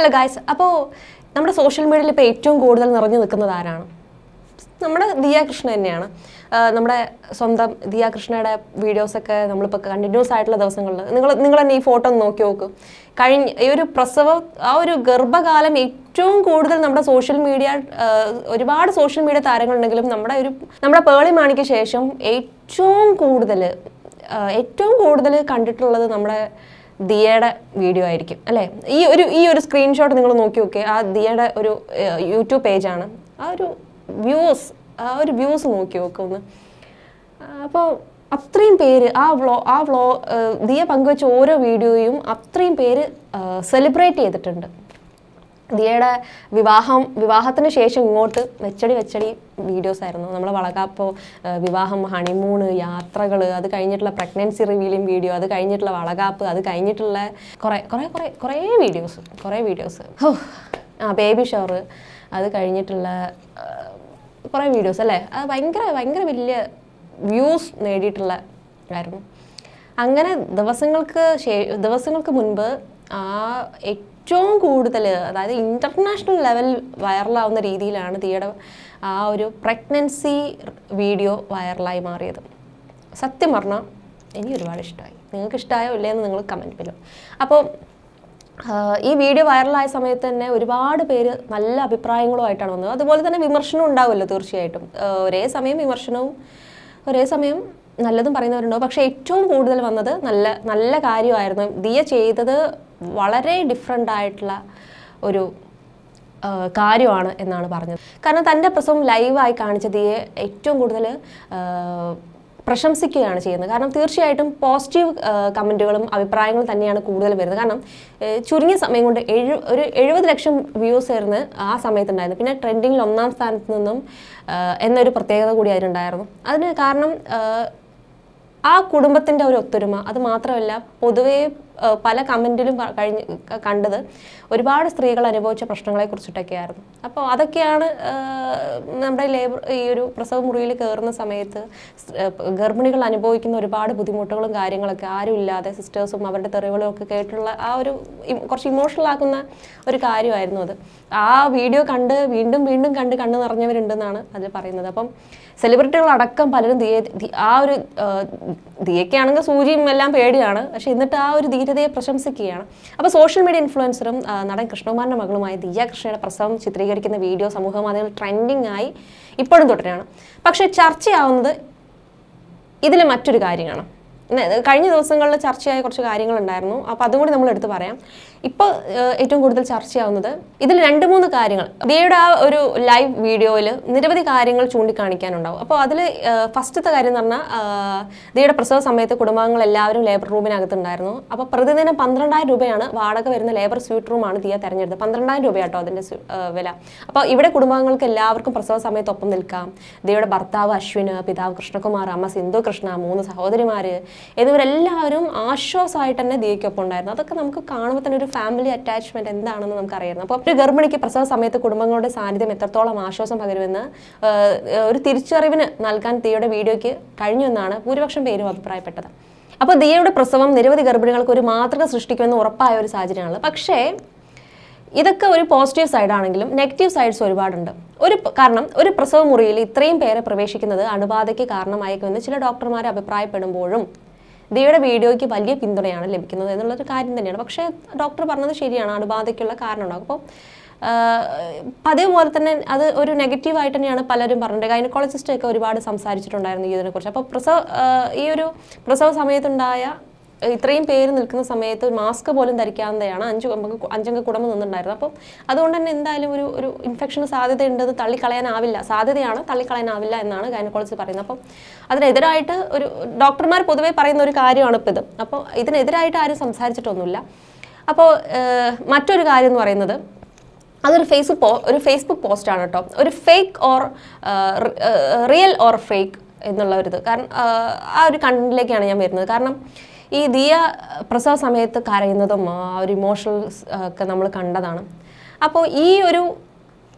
Hello guys അപ്പോൾ നമ്മുടെ social മീഡിയയിൽ ഇപ്പോൾ ഏറ്റവും കൂടുതൽ നിറഞ്ഞു നിൽക്കുന്നത് ആരാണ്? നമ്മുടെ ദിയ കൃഷ്ണ തന്നെയാണ്. നമ്മുടെ സ്വന്തം ദിയ കൃഷ്ണയുടെ വീഡിയോസൊക്കെ നമ്മളിപ്പോൾ കണ്ടിന്യൂസ് ആയിട്ടുള്ള ദിവസങ്ങളിൽ നിങ്ങൾ നിങ്ങൾ തന്നെ ഈ ഫോട്ടോ ഒന്ന് നോക്കി നോക്കും. കഴിഞ്ഞ ഈ ഒരു പ്രസവ ആ ഒരു ഗർഭകാലം ഏറ്റവും കൂടുതൽ നമ്മുടെ സോഷ്യൽ മീഡിയ ഒരുപാട് സോഷ്യൽ മീഡിയ താരങ്ങളുണ്ടെങ്കിലും നമ്മുടെ ഒരു നമ്മുടെ പേളി മാണിക്ക് ശേഷം ഏറ്റവും കൂടുതൽ ഏറ്റവും കൂടുതൽ കണ്ടിട്ടുള്ളത് നമ്മുടെ ദിയയുടെ വീഡിയോ ആയിരിക്കും അല്ലേ? ഈ ഒരു ഈ ഒരു സ്ക്രീൻഷോട്ട് നിങ്ങൾ നോക്കി നോക്കി. ആ ദിയയുടെ ഒരു യൂട്യൂബ് പേജാണ് ആ ഒരു വ്യൂസ് ആ ഒരു വ്യൂസ് നോക്കി നോക്ക് ഒന്ന്. അപ്പോൾ അത്രയും പേര് ആ വ്ളോ ആ വ്ളോ ദിയ പങ്കുവെച്ച ഓരോ വീഡിയോയും അത്രയും പേര് സെലിബ്രേറ്റ് ചെയ്തിട്ടുണ്ട്. ദിയയുടെ വിവാഹം വിവാഹത്തിന് ശേഷം ഇങ്ങോട്ട് വെച്ചടി വെച്ചടി വീഡിയോസ് ആയിരുന്നു. നമ്മളെ വളകാപ്പോൾ വിവാഹം ഹണിമൂണ് യാത്രകൾ അത് കഴിഞ്ഞിട്ടുള്ള പ്രഗ്നൻസി റിവീലിംഗ് വീഡിയോ അത് കഴിഞ്ഞിട്ടുള്ള വളകാപ്പ് അത് കഴിഞ്ഞിട്ടുള്ള കുറേ കുറേ കുറേ കുറേ വീഡിയോസ് കുറേ വീഡിയോസ് ആ ബേബി ഷവർ അത് കഴിഞ്ഞിട്ടുള്ള കുറേ വീഡിയോസ് അല്ലേ? അത് ഭയങ്കര ഭയങ്കര വലിയ വ്യൂസ് നേടിയിട്ടുള്ള ആയിരുന്നു. അങ്ങനെ ദിവസങ്ങൾക്ക് ദിവസങ്ങൾക്ക് മുൻപ് ആ ഏറ്റവും കൂടുതൽ അതായത് ഇന്റർനാഷണൽ ലെവൽ വൈറലാവുന്ന രീതിയിലാണ് തീയുടെ ആ ഒരു പ്രഗ്നൻസി വീഡിയോ വൈറലായി മാറിയത്. സത്യം പറഞ്ഞാൽ എനിക്ക് ഒരുപാട് ഇഷ്ടമായി നിങ്ങൾക്ക് ഇഷ്ടമായോ ഇല്ലയെന്ന് നിങ്ങൾ കമന്റ് ചെയ്യലും അപ്പോൾ ഈ വീഡിയോ വൈറലായ സമയത്ത് തന്നെ ഒരുപാട് പേര് നല്ല അഭിപ്രായങ്ങളുമായിട്ടാണ് വന്നത്. അതുപോലെ തന്നെ വിമർശനവും ഉണ്ടാവുമല്ലോ തീർച്ചയായിട്ടും. ഒരേ സമയം വിമർശനവും ഒരേ സമയം നല്ലതും പറയുന്നവരുണ്ടാവും. പക്ഷേ ഏറ്റവും കൂടുതൽ വന്നത് നല്ല നല്ല കാര്യമായിരുന്നു. ദിയ ചെയ്തത് വളരെ ഡിഫറെന്റ് ആയിട്ടുള്ള ഒരു കാര്യമാണ് എന്നാണ് പറഞ്ഞത്. കാരണം തന്റെ പ്രസവം ലൈവായി കാണിച്ചത് ഏറ്റവും കൂടുതൽ പ്രശംസിക്കുകയാണ് ചെയ്യുന്നത്. കാരണം തീർച്ചയായിട്ടും പോസിറ്റീവ് കമന്റുകളും അഭിപ്രായങ്ങളും തന്നെയാണ് കൂടുതൽ വരുന്നത്. കാരണം ചുരുങ്ങിയ സമയം കൊണ്ട് എഴു ഒരു എഴുപത് ലക്ഷം വ്യൂസ് ആയിരുന്നു ആ സമയത്തുണ്ടായിരുന്നു പിന്നെ ട്രെൻഡിങ്ങിൽ ഒന്നാം സ്ഥാനത്ത് നിന്നും എന്നൊരു പ്രത്യേകത കൂടി അതിനുണ്ടായിരുന്നു അതിന് കാരണം ആ കുടുംബത്തിന്റെ ഒരു ഒത്തൊരുമ. അത് മാത്രമല്ല പൊതുവേ പല കമന്റിലും കഴിഞ്ഞ് കണ്ടത് ഒരുപാട് സ്ത്രീകൾ അനുഭവിച്ച പ്രശ്നങ്ങളെ കുറിച്ചിട്ടൊക്കെയായിരുന്നു അപ്പോൾ അതൊക്കെയാണ് നമ്മുടെ ലേബർ ഈ ഒരു പ്രസവ മുറിയിൽ കയറുന്ന സമയത്ത് ഗർഭിണികൾ അനുഭവിക്കുന്ന ഒരുപാട് ബുദ്ധിമുട്ടുകളും കാര്യങ്ങളൊക്കെ ആരും ഇല്ലാതെ സിസ്റ്റേഴ്സും അവരുടെ തെറിവുകളും ഒക്കെ കേട്ടുള്ള ആ ഒരു കുറച്ച് ഇമോഷണൽ ആക്കുന്ന ഒരു കാര്യമായിരുന്നു അത് ആ വീഡിയോ കണ്ട് വീണ്ടും വീണ്ടും കണ്ട് കണ്ണ് നിറഞ്ഞവരുണ്ടെന്നാണ് അതിൽ പറയുന്നത് അപ്പം സെലിബ്രിറ്റികളടക്കം പലരും ആ ഒരു ആ, ദിയയ്ക്കാണെങ്കിൽ സൂചിയും എല്ലാം പേടിയാണ് പക്ഷെ എന്നിട്ട് ആ ഒരു ധീരതയെ പ്രശംസിക്കുകയാണ്. അപ്പോൾ സോഷ്യൽ മീഡിയ ഇൻഫ്ലുവൻസറും നടൻ കൃഷ്ണകുമാറിന്റെ മകളുമായ ദിയ കൃഷ്ണയുടെ പ്രസവം ചിത്രീകരിക്കുന്ന വീഡിയോ സമൂഹ മാധ്യമങ്ങളിൽ ട്രെൻഡിങ് ആയി ഇപ്പോഴും തുടരുകയാണ്. പക്ഷേ ചർച്ചയാവുന്നത് ഇതിൽ മറ്റൊരു കാര്യമാണ് കഴിഞ്ഞ ദിവസങ്ങളിൽ ചർച്ചയായ കുറച്ച് കാര്യങ്ങളുണ്ടായിരുന്നു. അപ്പോൾ അതും കൂടി നമ്മൾ എടുത്ത് പറയാം. ഇപ്പോൾ ഏറ്റവും കൂടുതൽ ചർച്ചയാവുന്നത് ഇതിൽ രണ്ട് മൂന്ന് കാര്യങ്ങൾ. ദിയയുടെ ആ ഒരു ലൈവ് വീഡിയോയിൽ നിരവധി കാര്യങ്ങൾ ചൂണ്ടിക്കാണിക്കാനുണ്ടാവും. അപ്പോൾ അതിൽ ഫസ്റ്റത്തെ കാര്യം എന്ന് പറഞ്ഞാൽ ദിയയുടെ പ്രസവ സമയത്ത് കുടുംബാംഗങ്ങൾ എല്ലാവരും ലേബർ റൂമിനകത്തുണ്ടായിരുന്നു. അപ്പോൾ പ്രതിദിനം പന്ത്രണ്ടായിരം രൂപയാണ് വാടക വരുന്ന ലേബർ സ്വീറ്റ് റൂമാണ് ദിയ തിരഞ്ഞെടുത്തത്. പന്ത്രണ്ടായിരം രൂപയാട്ടോ അതിന്റെ വില. അപ്പോൾ ഇവിടെ കുടുംബാംഗങ്ങൾക്ക് എല്ലാവർക്കും പ്രസവ സമയത്ത് ഒപ്പം നിൽക്കാം. ദിയയുടെ ഭർത്താവ് അശ്വിന് പിതാവ് കൃഷ്ണകുമാർ അമ്മ സിന്ധു കൃഷ്ണ മൂന്ന് സഹോദരിമാർ എന്നിവരെല്ലാവരും ആശ്വാസമായിട്ട് തന്നെ ദിയയ്ക്കൊപ്പം ഉണ്ടായിരുന്നു. അതൊക്കെ നമുക്ക് കാണുമ്പോൾ തന്നെ ഒരു ഫാമിലി അറ്റാച്ച്മെന്റ് എന്താണെന്ന് നമുക്ക് അറിയണം അപ്പോൾ ഒരു ഗർഭിണിക്ക് പ്രസവ സമയത്ത് കുടുംബങ്ങളുടെ സാന്നിധ്യം എത്രത്തോളം ആശ്വാസം പകരുമെന്ന് ഒരു തിരിച്ചറിവിന് നൽകാൻ തീയുടെ വീഡിയോയ്ക്ക് കഴിഞ്ഞുവെന്നാണ് ഭൂരിപക്ഷം പേരും അഭിപ്രായപ്പെട്ടത്. അപ്പോൾ ദിയയുടെ പ്രസവം നിരവധി ഗർഭിണികൾക്ക് ഒരു മാതൃക സൃഷ്ടിക്കുമെന്ന് ഉറപ്പായ ഒരു സാഹചര്യമാണ് പക്ഷേ ഇതൊക്കെ ഒരു പോസിറ്റീവ് സൈഡ് ആണെങ്കിലും നെഗറ്റീവ് സൈഡ്സ് ഒരുപാടുണ്ട്. ഒരു കാരണം ഒരു പ്രസവ മുറിയിൽ ഇത്രയും പേരെ പ്രവേശിക്കുന്നത് അണുബാധയ്ക്ക് കാരണമായേക്കുമെന്ന് ചില ഡോക്ടർമാർ അഭിപ്രായപ്പെടുമ്പോഴും ദിയയുടെ വീഡിയോയ്ക്ക് വലിയ പിന്തുണയാണ് ലഭിക്കുന്നത് എന്നുള്ളൊരു കാര്യം തന്നെയാണ്. പക്ഷേ ഡോക്ടർ പറഞ്ഞത് ശരിയാണ്. അണുബാധയ്ക്കുള്ള കാരണം ഉണ്ടാകും അപ്പോൾ പതിവ് പോലെ തന്നെ അത് ഒരു നെഗറ്റീവായിട്ട് തന്നെയാണ് പലരും പറഞ്ഞത്. ഗൈനക്കോളജിസ്റ്റ് ഒക്കെ ഒരുപാട് സംസാരിച്ചിട്ടുണ്ടായിരുന്നു ഇതിനെക്കുറിച്ച്. അപ്പോൾ പ്രസവ ഈ ഒരു പ്രസവ സമയത്തുണ്ടായ ഇത്രയും പേര് നിൽക്കുന്ന സമയത്ത് മാസ്ക് പോലും ധരിക്കാതെയാണ് അഞ്ച് അഞ്ചംഗ കുടുംബം നിന്നുണ്ടായിരുന്നു അപ്പം അതുകൊണ്ട് തന്നെ എന്തായാലും ഒരു ഒരു ഇൻഫെക്ഷന് സാധ്യതയുണ്ടെന്ന് തള്ളിക്കളയാനാവില്ല. സാധ്യതയാണ് തള്ളിക്കളയാനാവില്ല എന്നാണ് ഗൈനക്കോളജി പറയുന്നത്. അപ്പം അതിനെതിരായിട്ട് ഒരു ഡോക്ടർമാർ പൊതുവേ പറയുന്ന ഒരു കാര്യമാണ് ഇപ്പോൾ ഇത്. അപ്പോൾ ഇതിനെതിരായിട്ട് ആരും സംസാരിച്ചിട്ടൊന്നുമില്ല. അപ്പോൾ മറ്റൊരു കാര്യം എന്ന് പറയുന്നത് അതൊരു ഫേസ്ബുക്ക് പോ ഒരു ഫേസ്ബുക്ക് പോസ്റ്റാണ് കേട്ടോ. ഒരു fake or real or fake എന്നുള്ള ഒരു ഇത്. കാരണം ആ ഒരു കണ്ടന്റിലേക്കാണ് ഞാൻ വരുന്നത്. കാരണം ഈ ദിയ പ്രസവ സമയത്ത് കരയുന്നതും ആ ഒരു ഇമോഷണൽ ഒക്കെ നമ്മൾ കണ്ടതാണ്. അപ്പോൾ ഈ ഒരു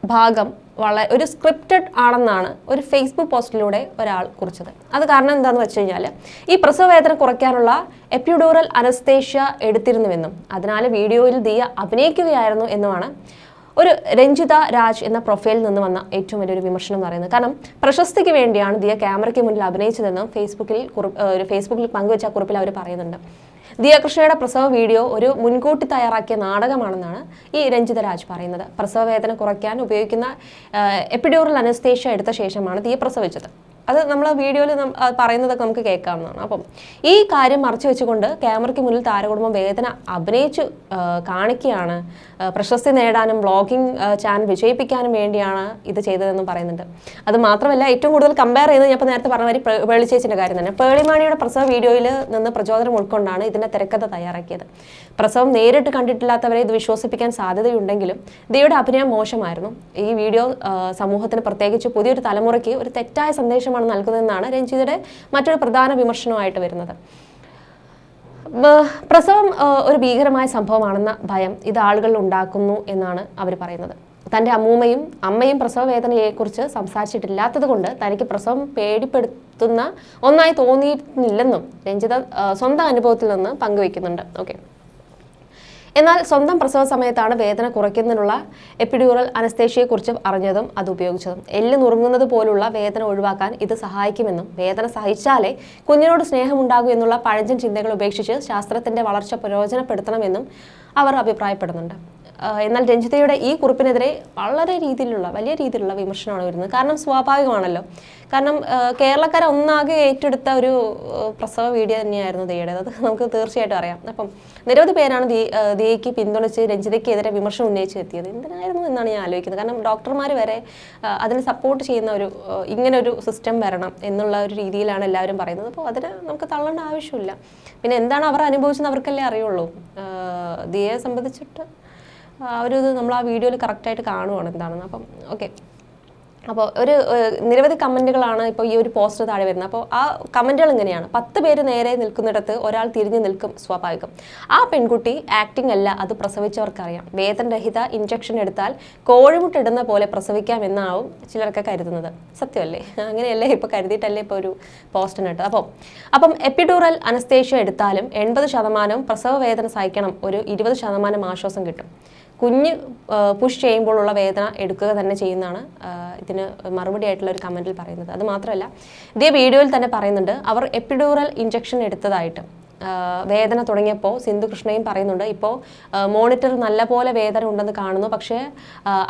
ഭാഗം വളരെ ഒരു സ്ക്രിപ്റ്റഡ് ആണെന്നാണ് ഒരു ഫേസ്ബുക്ക് പോസ്റ്റിലൂടെ ഒരാൾ കുറിച്ചത്. അത് കാരണം എന്താണെന്ന് വെച്ച് കഴിഞ്ഞാൽ ഈ പ്രസവ വേദന കുറയ്ക്കാനുള്ള എപ്യൂഡോറൽ അനസ്തേഷ്യ എടുത്തിരുന്നുവെന്നും അതിനാൽ വീഡിയോയിൽ ദിയ അഭിനയിക്കുകയായിരുന്നു എന്നുമാണ് ഒരു രഞ്ജിത രാജ് എന്ന പ്രൊഫൈലിൽ നിന്ന് വന്ന ഏറ്റവും വലിയൊരു വിമർശനം എന്ന് പറയുന്നത്. കാരണം പ്രശസ്തിക്ക് വേണ്ടിയാണ് ദിയ ക്യാമറയ്ക്ക് മുന്നിൽ അഭിനയിച്ചതെന്നും ഫേസ്ബുക്കിൽ ഒരു ഫേസ്ബുക്കിൽ പങ്കുവെച്ച കുറിപ്പിൽ അവർ പറയുന്നുണ്ട്. ദിയ കൃഷ്ണയുടെ പ്രസവ വീഡിയോ ഒരു മുൻകൂട്ടി തയ്യാറാക്കിയ നാടകമാണെന്നാണ് ഈ രഞ്ജിത രാജ് പറയുന്നത്. പ്രസവ വേദന കുറയ്ക്കാൻ ഉപയോഗിക്കുന്ന എപ്പിഡ്യൂറൽ അനസ്തേഷ്യ എടുത്ത ശേഷമാണ് ദിയ പ്രസവിച്ചത്. അത് നമ്മൾ വീഡിയോയിൽ പറയുന്നതൊക്കെ നമുക്ക് കേൾക്കാവുന്നതാണ്. അപ്പം ഈ കാര്യം മറച്ചു വെച്ചുകൊണ്ട് ക്യാമറയ്ക്ക് മുന്നിൽ താരകുടുംബം വേദന അഭിനയിച്ചു കാണിക്കുകയാണ്. പ്രശസ്തി നേടാനും ബ്ലോഗിംഗ് ചാനൽ വിജയിപ്പിക്കാനും വേണ്ടിയാണ് ഇത് ചെയ്തതെന്നും പറയുന്നുണ്ട്. അത് മാത്രമല്ല ഏറ്റവും കൂടുതൽ കമ്പയർ ചെയ്ത് ഞാൻ നേരത്തെ പറഞ്ഞ മാതിരി പേളിച്ചേച്ചിന്റെ കാര്യം തന്നെ. പേളിമാണിയുടെ പ്രസവ വീഡിയോയിൽ നിന്ന് പ്രചോദനം ഉൾക്കൊണ്ടാണ് ഇതിന്റെ തിരക്കഥ തയ്യാറാക്കിയത്. പ്രസവം നേരിട്ട് കണ്ടിട്ടില്ലാത്തവരെ ഇത് വിശ്വസിപ്പിക്കാൻ സാധ്യതയുണ്ടെങ്കിലും ദിയുടെ അഭിനയം മോശമായിരുന്നു. ഈ വീഡിയോ സമൂഹത്തിന് പ്രത്യേകിച്ച് പുതിയൊരു തലമുറയ്ക്ക് ഒരു തെറ്റായ സന്ദേശമാണ് നൽകുന്നതെന്നാണ് രഞ്ജിതയുടെ മറ്റൊരു പ്രധാന വിമർശനമായിട്ട് വരുന്നത്. പ്രസവം ഒരു ഭീകരമായ സംഭവമാണെന്ന ഭയം ഇത് ആളുകളിൽ ഉണ്ടാക്കുന്നു എന്നാണ് അവർ പറയുന്നത്. തന്റെ അമ്മൂമ്മയും അമ്മയും പ്രസവ വേദനയെക്കുറിച്ച് സംസാരിച്ചിട്ടില്ലാത്തത് കൊണ്ട് തനിക്ക് പ്രസവം പേടിപ്പെടുത്തുന്ന ഒന്നായി തോന്നിയിട്ടില്ലെന്നും രഞ്ജിത സ്വന്തം അനുഭവത്തിൽ നിന്ന് പങ്കുവയ്ക്കുന്നുണ്ട്. ഓക്കെ. എന്നാൽ സ്വന്തം പ്രസവ സമയത്താണ് വേദന കുറയ്ക്കുന്നതിനുള്ള എപ്പിഡ്യൂറൽ അനസ്തേഷ്യയെക്കുറിച്ച് അറിഞ്ഞതും അത് ഉപയോഗിച്ചതും. എല്ല് നുറുങ്ങുന്നത് പോലുള്ള വേദന ഒഴിവാക്കാൻ ഇത് സഹായിക്കുമെന്നും വേദന സഹിച്ചാലേ കുഞ്ഞിനോട് സ്നേഹമുണ്ടാകൂ എന്നുള്ള പഴഞ്ചൻ ചിന്തകൾ ഉപേക്ഷിച്ച് ശാസ്ത്രത്തിന്റെ വളർച്ച പ്രയോജനപ്പെടുത്തണമെന്നും അവർ അഭിപ്രായപ്പെടുന്നുണ്ട്. എന്നാൽ രഞ്ജിതയുടെ ഈ കുറിപ്പിനെതിരെ വളരെ രീതിയിലുള്ള വലിയ രീതിയിലുള്ള വിമർശനമാണ് വരുന്നത്. കാരണം സ്വാഭാവികമാണല്ലോ. കാരണം കേരളക്കാരെ ഒന്നാകെ ഏറ്റെടുത്ത ഒരു പ്രസവ വീഡിയോ തന്നെയായിരുന്നു ദയുടെ അത് നമുക്ക് തീർച്ചയായിട്ടും അറിയാം. അപ്പം നിരവധി പേരാണ് ദിയയ്ക്ക് പിന്തുണച്ച് രഞ്ജിതയ്ക്കെതിരെ വിമർശനം ഉന്നയിച്ച് എത്തിയത്. എന്തിനായിരുന്നു എന്നാണ് ഞാൻ ആലോചിക്കുന്നത്. കാരണം ഡോക്ടർമാർ വരെ അതിന് സപ്പോർട്ട് ചെയ്യുന്ന ഒരു ഇങ്ങനെ ഒരു സിസ്റ്റം വരണം എന്നുള്ള ഒരു രീതിയിലാണ് എല്ലാവരും പറയുന്നത്. അപ്പോൾ അതിന് നമുക്ക് തള്ളേണ്ട ആവശ്യമില്ല. പിന്നെ എന്താണ് അവർ അനുഭവിച്ചെന്ന് അവർക്കല്ലേ അറിയുള്ളൂ. ദിയയെ സംബന്ധിച്ചിട്ട് അവരിത് നമ്മൾ ആ വീഡിയോയിൽ കറക്റ്റായിട്ട് കാണുവാണ് എന്താണെന്ന്. അപ്പം ഓക്കെ അപ്പോൾ ഒരു നിരവധി കമന്റുകളാണ് ഇപ്പോൾ ഈ ഒരു പോസ്റ്റർ താഴെ വരുന്നത്. അപ്പോൾ ആ കമന്റുകൾ ഇങ്ങനെയാണ്. പത്ത് പേര് നേരെ നിൽക്കുന്നിടത്ത് ഒരാൾ തിരിഞ്ഞു നിൽക്കും സ്വാഭാവികം. ആ പെൺകുട്ടി ആക്ടിംഗ് അല്ല അത് പ്രസവിച്ചവർക്കറിയാം. വേദനരഹിത ഇഞ്ചക്ഷൻ എടുത്താൽ കോഴിമുട്ടിടുന്ന പോലെ പ്രസവിക്കാം എന്നാവും ചിലരൊക്കെ കരുതുന്നത്. സത്യമല്ലേ? അങ്ങനെയല്ലേ ഇപ്പോൾ കരുതിയിട്ടല്ലേ ഇപ്പോൾ ഒരു പോസ്റ്റിനിട്ട് അപ്പോൾ അപ്പം എപ്പിഡൂറൽ അനസ്തേഷ്യ എടുത്താലും എൺപത് ശതമാനം പ്രസവ വേദന സഹിക്കണം. ഒരു ഇരുപത് ശതമാനം ആശ്വാസം കിട്ടും. കുഞ്ഞ് പുഷ് ചെയ്യുമ്പോഴുള്ള വേദന എടുക്കുക തന്നെ ചെയ്യുന്നതാണ് ഇതിന് മറുപടി ആയിട്ടുള്ള ഒരു കമന്റിൽ പറയുന്നത്. അത് മാത്രമല്ല ഇതേ വീഡിയോയിൽ തന്നെ പറയുന്നുണ്ട് അവർ എപ്പിഡൂറൽ ഇഞ്ചക്ഷൻ എടുത്തതായിട്ട്. വേദന തുടങ്ങിയപ്പോൾ സിന്ധു കൃഷ്ണയും പറയുന്നുണ്ട് ഇപ്പോൾ മോണിറ്റർ നല്ലപോലെ വേദന ഉണ്ടെന്ന് കാണുന്നു പക്ഷേ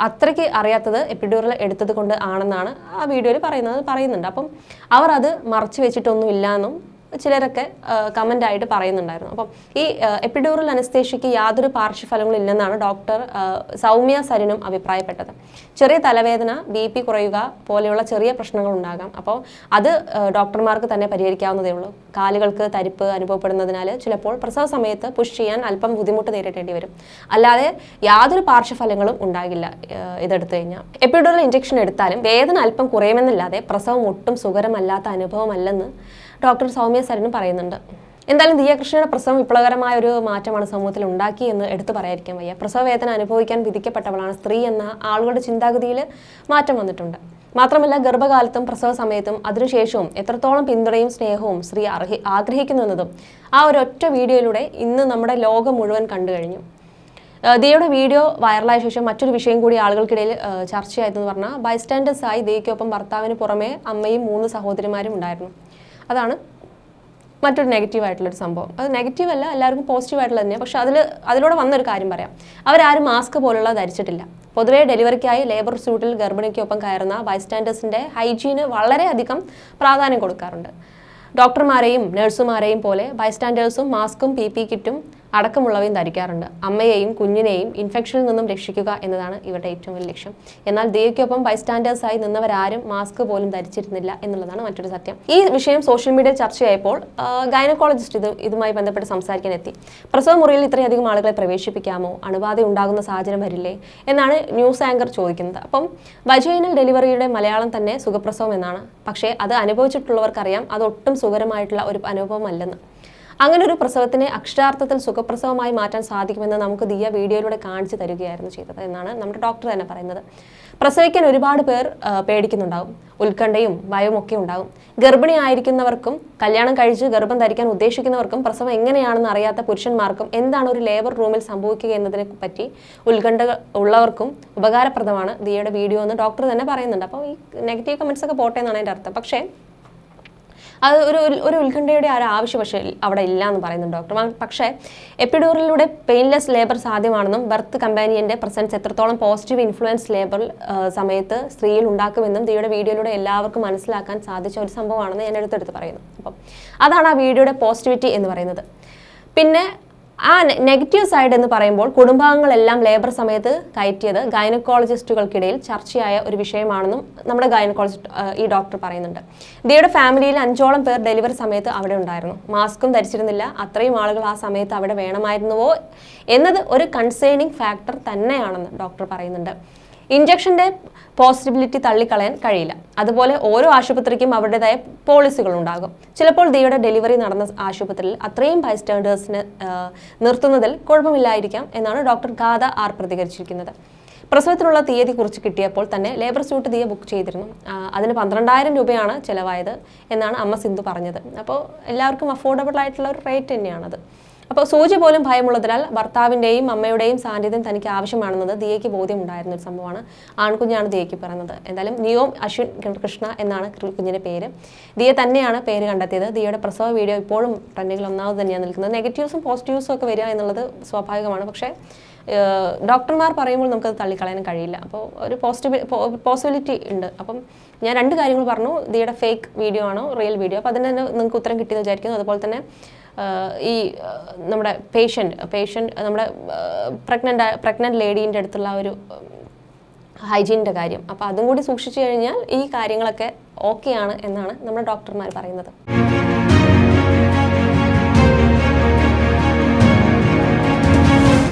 അത്രയ്ക്ക് അറിയാത്തത് എപ്പിഡ്യൂറൽ എടുത്തത് കൊണ്ട് ആണെന്നാണ് ആ വീഡിയോയിൽ പറയുന്നത് പറയുന്നുണ്ട്. അപ്പം അവർ അത് മറച്ചു വെച്ചിട്ടൊന്നും ഇല്ല എന്നും ചിലരൊക്കെ കമന്റ് ആയിട്ട് പറയുന്നുണ്ടായിരുന്നു. അപ്പം ഈ എപ്പിഡോറൽ അനസ്തേഷ്യയ്ക്ക് യാതൊരു പാർശ്വഫലങ്ങളും ഇല്ലെന്നാണ് ഡോക്ടർ സൗമ്യ സരിനും അഭിപ്രായപ്പെട്ടത്. ചെറിയ തലവേദന ബി പി കുറയുക പോലെയുള്ള ചെറിയ പ്രശ്നങ്ങൾ ഉണ്ടാകാം. അപ്പോൾ അത് ഡോക്ടർമാർക്ക് തന്നെ പരിഹരിക്കാവുന്നതേ ഉള്ളൂ. കാലുകൾക്ക് തരിപ്പ് അനുഭവപ്പെടുന്നതിനാൽ ചിലപ്പോൾ പ്രസവ സമയത്ത് പുഷ് ചെയ്യാൻ അല്പം ബുദ്ധിമുട്ട് നേരിടേണ്ടി വരും. അല്ലാതെ യാതൊരു പാർശ്വഫലങ്ങളും ഉണ്ടാകില്ല ഇതെടുത്തു കഴിഞ്ഞാൽ. എപ്പിഡോറൽ ഇഞ്ചക്ഷൻ എടുത്താലും വേദന അല്പം കുറയുമെന്നല്ലാതെ പ്രസവം ഒട്ടും സുഖകരമല്ലാത്ത അനുഭവമല്ലെന്ന് ഡോക്ടർ സൗമ്യ സരനും പറയുന്നുണ്ട്. എന്തായാലും ദിയകൃഷ്ണയുടെ പ്രസവം വിപ്ലവകരമായ ഒരു മാറ്റമാണ് സമൂഹത്തിൽ ഉണ്ടാക്കി എന്ന് എടുത്തു പറയാതിരിക്കാൻ വയ്യ. പ്രസവവേദന അനുഭവിക്കാൻ വിധിക്കപ്പെട്ടവളാണ് സ്ത്രീ എന്ന ആളുകളുടെ ചിന്താഗതിയിൽ മാറ്റം വന്നിട്ടുണ്ട്. മാത്രമല്ല ഗർഭകാലത്തും പ്രസവ സമയത്തും അതിനുശേഷവും എത്രത്തോളം പിന്തുണയും സ്നേഹവും സ്ത്രീ അർഹി ആഗ്രഹിക്കുന്നുവെന്നതും ആ ഒരു ഒറ്റ വീഡിയോയിലൂടെ ഇന്ന് നമ്മുടെ ലോകം മുഴുവൻ കണ്ടു കഴിഞ്ഞു. ദിയയുടെ വീഡിയോ വൈറലായ ശേഷം മറ്റൊരു വിഷയം കൂടി ആളുകൾക്കിടയിൽ ചർച്ചയായതെന്ന് പറഞ്ഞാൽ ബൈസ്റ്റാൻഡേഴ്സായി ദിയയ്ക്കൊപ്പം ഭർത്താവിന് പുറമേ അമ്മയും മൂന്ന് സഹോദരിമാരും ഉണ്ടായിരുന്നു. അതാണ് മറ്റൊരു നെഗറ്റീവ് ആയിട്ടുള്ളൊരു സംഭവം. അത് നെഗറ്റീവ് അല്ല എല്ലാവർക്കും പോസിറ്റീവ് ആയിട്ടുള്ള തന്നെയാണ് പക്ഷെ അതിൽ അതിലൂടെ വന്നൊരു കാര്യം പറയാം. അവരാരും മാസ്ക് പോലുള്ള ധരിച്ചിട്ടില്ല. പൊതുവേ ഡെലിവറിക്കായി ലേബർ സ്യൂട്ടിൽ ഗർഭിണിക്കൊപ്പം കയറുന്ന ബൈസ്റ്റാൻഡേഴ്സിന്റെ ഹൈജീന് വളരെയധികം പ്രാധാന്യം കൊടുക്കാറുണ്ട്. ഡോക്ടർമാരെയും നഴ്സുമാരെയും പോലെ ബൈസ്റ്റാൻഡേഴ്സും മാസ്കും പി പി കിറ്റും അടക്കമുള്ളവയും ധരിക്കാറുണ്ട്. അമ്മയെയും കുഞ്ഞിനെയും ഇൻഫെക്ഷനിൽ നിന്നും രക്ഷിക്കുക എന്നതാണ് ഇവരുടെ ഏറ്റവും വലിയ ലക്ഷ്യം. എന്നാൽ ദേവിക്കൊപ്പം ബൈസ്റ്റാൻഡേഴ്സായി നിന്നവരാരും മാസ്ക് പോലും ധരിച്ചിരുന്നില്ല എന്നുള്ളതാണ് മറ്റൊരു സത്യം. ഈ വിഷയം സോഷ്യൽ മീഡിയയിൽ ചർച്ചയായപ്പോൾ ഗൈനക്കോളജിസ്റ്റ് ഇത് ഇതുമായി ബന്ധപ്പെട്ട് സംസാരിക്കാൻ എത്തി. പ്രസവ മുറിയിൽ ഇത്രയധികം ആളുകളെ പ്രവേശിപ്പിക്കാമോ? അണുബാധ ഉണ്ടാകുന്ന സാഹചര്യം വരില്ലേ? എന്നാണ് ന്യൂസ് ആങ്കർ ചോദിക്കുന്നത്. അപ്പം വജൈനൽ ഡെലിവറിയുടെ മലയാളം തന്നെ സുഖപ്രസവം എന്നാണ്. പക്ഷേ അത് അനുഭവിച്ചിട്ടുള്ളവർക്കറിയാം. അത് ഒട്ടും സുഖകരമായിട്ടുള്ള ഒരു അനുഭവമല്ലെന്ന്. അങ്ങനെ ഒരു പ്രസവത്തിനെ അക്ഷരാർത്ഥത്തിൽ സുഖപ്രസവമായി മാറ്റാൻ സാധിക്കുമെന്ന് നമുക്ക് ദിയ വീഡിയോയിലൂടെ കാണിച്ചു തരികയായിരുന്നു ചെയ്തത് എന്നാണ് നമ്മുടെ ഡോക്ടർ തന്നെ പറയുന്നത്. പ്രസവിക്കാൻ ഒരുപാട് പേർ പേടിക്കുന്നുണ്ടാവും. ഉത്കണ്ഠയും ഭയവും ഒക്കെ ഉണ്ടാവും. ഗർഭിണി ആയിരിക്കുന്നവർക്കും കല്യാണം കഴിച്ച് ഗർഭം ധരിക്കാൻ ഉദ്ദേശിക്കുന്നവർക്കും പ്രസവം എങ്ങനെയാണെന്ന് അറിയാത്ത പുരുഷന്മാർക്കും എന്താണ് ഒരു ലേബർ റൂമിൽ സംഭവിക്കുക എന്നതിനെ പറ്റി ഉത്കണ്ഠ ഉള്ളവർക്കും ഉപകാരപ്രദമാണ് ദിയയുടെ വീഡിയോ എന്ന് ഡോക്ടർ തന്നെ പറയുന്നുണ്ട്. അപ്പോൾ ഈ നെഗറ്റീവ് കമൻസ് ഒക്കെ പോട്ടെ എന്നാണ് എന്റെ അർത്ഥം. പക്ഷേ അത് ഒരു ഒരു- ഉത്കണ്ഠയുടെ ഒരു ആവശ്യം പക്ഷേ അവിടെ ഇല്ല എന്ന് പറയുന്നുണ്ട് ഡോക്ടർ പക്ഷേ എപ്പിഡൂറിലൂടെ പെയിൻലെസ് ലേബർ സാധ്യമാണെന്നും ബർത്ത് കമ്പാനിയന്റെ പ്രസൻസ് എത്രത്തോളം പോസിറ്റീവ് ഇൻഫ്ലുവൻസ് ലേബർ സമയത്ത് സ്ത്രീയിൽ ഉണ്ടാക്കുമെന്നും ദിയുടെ വീഡിയോയിലൂടെ എല്ലാവർക്കും മനസ്സിലാക്കാൻ സാധിച്ച ഒരു സംഭവമാണെന്ന് ഞാൻ എടുത്തെടുത്ത് പറയുന്നു. അപ്പം അതാണ് ആ വീഡിയോയുടെ പോസിറ്റിവിറ്റി എന്ന് പറയുന്നത്. പിന്നെ ആ നെഗറ്റീവ് സൈഡ് എന്ന് പറയുമ്പോൾ കുടുംബാംഗങ്ങളെല്ലാം ലേബർ സമയത്ത് കയറ്റിയത് ഗൈനക്കോളജിസ്റ്റുകൾക്കിടയിൽ ചർച്ചയായ ഒരു വിഷയമാണെന്നും നമ്മുടെ ഗൈനക്കോളജിസ്റ്റ് ഈ ഡോക്ടർ പറയുന്നുണ്ട്. ദിയുടെ ഫാമിലിയിൽ അഞ്ചോളം പേർ ഡെലിവറി സമയത്ത് അവിടെ ഉണ്ടായിരുന്നു. മാസ്കും ധരിച്ചിരുന്നില്ല. അത്രയും ആളുകൾ ആ സമയത്ത് അവിടെ വേണമായിരുന്നുവോ എന്നത് ഒരു കൺസേണിങ് ഫാക്ടർ തന്നെയാണെന്ന് ഡോക്ടർ പറയുന്നുണ്ട്. ഇഞ്ചക്ഷന്റെ പോസിബിലിറ്റി തള്ളിക്കളയാൻ കഴിയില്ല. അതുപോലെ ഓരോ ആശുപത്രിക്കും അവരുടേതായ പോളിസികൾ ഉണ്ടാകും. ചിലപ്പോൾ ദിയുടെ ഡെലിവറി നടന്ന ആശുപത്രിയിൽ അത്രയും ബൈസ്റ്റാൻഡേഴ്സിന് നിർത്തുന്നതിൽ കുഴപ്പമില്ലായിരിക്കാം എന്നാണ് ഡോക്ടർ ഗാഥ ആർ പ്രതികരിച്ചിരിക്കുന്നത്. പ്രസവത്തിനുള്ള തീയതി കുറിച്ച് കിട്ടിയപ്പോൾ തന്നെ ലേബർ സ്യൂട്ട് ദിയ ബുക്ക് ചെയ്തിരുന്നു. അതിന് പന്ത്രണ്ടായിരം രൂപയാണ് ചിലവായത് എന്നാണ് അമ്മ സിന്ധു പറഞ്ഞത്. അപ്പോൾ എല്ലാവർക്കും അഫോർഡബിൾ ആയിട്ടുള്ള ഒരു റേറ്റ് തന്നെയാണത്. അപ്പോൾ സൂചി പോലും ഭയമുള്ളതിനാൽ ഭർത്താവിന്റെയും അമ്മയുടെയും സാന്നിധ്യം തനിക്ക് ആവശ്യമാണെന്നത് ദിയയ്ക്ക് ബോധ്യമുണ്ടായിരുന്ന ഒരു സംഭവമാണ്. ആൺകുഞ്ഞാണ് ദിയയ്ക്ക് പറയുന്നത്. എന്തായാലും നിയോം അശ്വിൻ കൃഷ്ണ എന്നാണ് കുഞ്ഞിന്റെ പേര്. ദിയ തന്നെയാണ് പേര് കണ്ടെത്തിയത്. ദിയയുടെ പ്രസവ വീഡിയോ ഇപ്പോഴും ട്രെൻഡിങ്ങിൽ ഒന്നാമത് തന്നെയാണ് നിൽക്കുന്നത്. നെഗറ്റീവ്സും പോസിറ്റീവ്സും ഒക്കെ വരിക എന്നുള്ളത് സ്വാഭാവികമാണ്. പക്ഷേ ഡോക്ടർമാർ പറയുമ്പോൾ നമുക്കത് തള്ളിക്കളയാനും കഴിയില്ല. അപ്പോൾ ഒരു പോസിറ്റീവ് പോസിബിലിറ്റി ഉണ്ട്. അപ്പം ഞാൻ രണ്ട് കാര്യങ്ങൾ പറഞ്ഞു. ദിയുടെ ഫേക്ക് വീഡിയോ ആണോ റിയൽ വീഡിയോ? അപ്പോൾ അതിന് തന്നെ നിങ്ങൾക്ക് ഉത്തരം കിട്ടിയെന്ന് വിചാരിക്കുന്നു. അതുപോലെ തന്നെ ഈ നമ്മുടെ പേഷ്യന്റ് പേഷ്യന്റ് നമ്മുടെ പ്രഗ്നന്റ് പ്രഗ്നന്റ് ലേഡീന്റെ അടുത്തുള്ള ഒരു ഹൈജീനിന്റെ കാര്യം. അപ്പോൾ അതും കൂടി സൂക്ഷിച്ചു കഴിഞ്ഞാൽ ഈ കാര്യങ്ങളൊക്കെ ഓക്കെയാണ് എന്നാണ് നമ്മുടെ ഡോക്ടർമാർ പറയുന്നത്.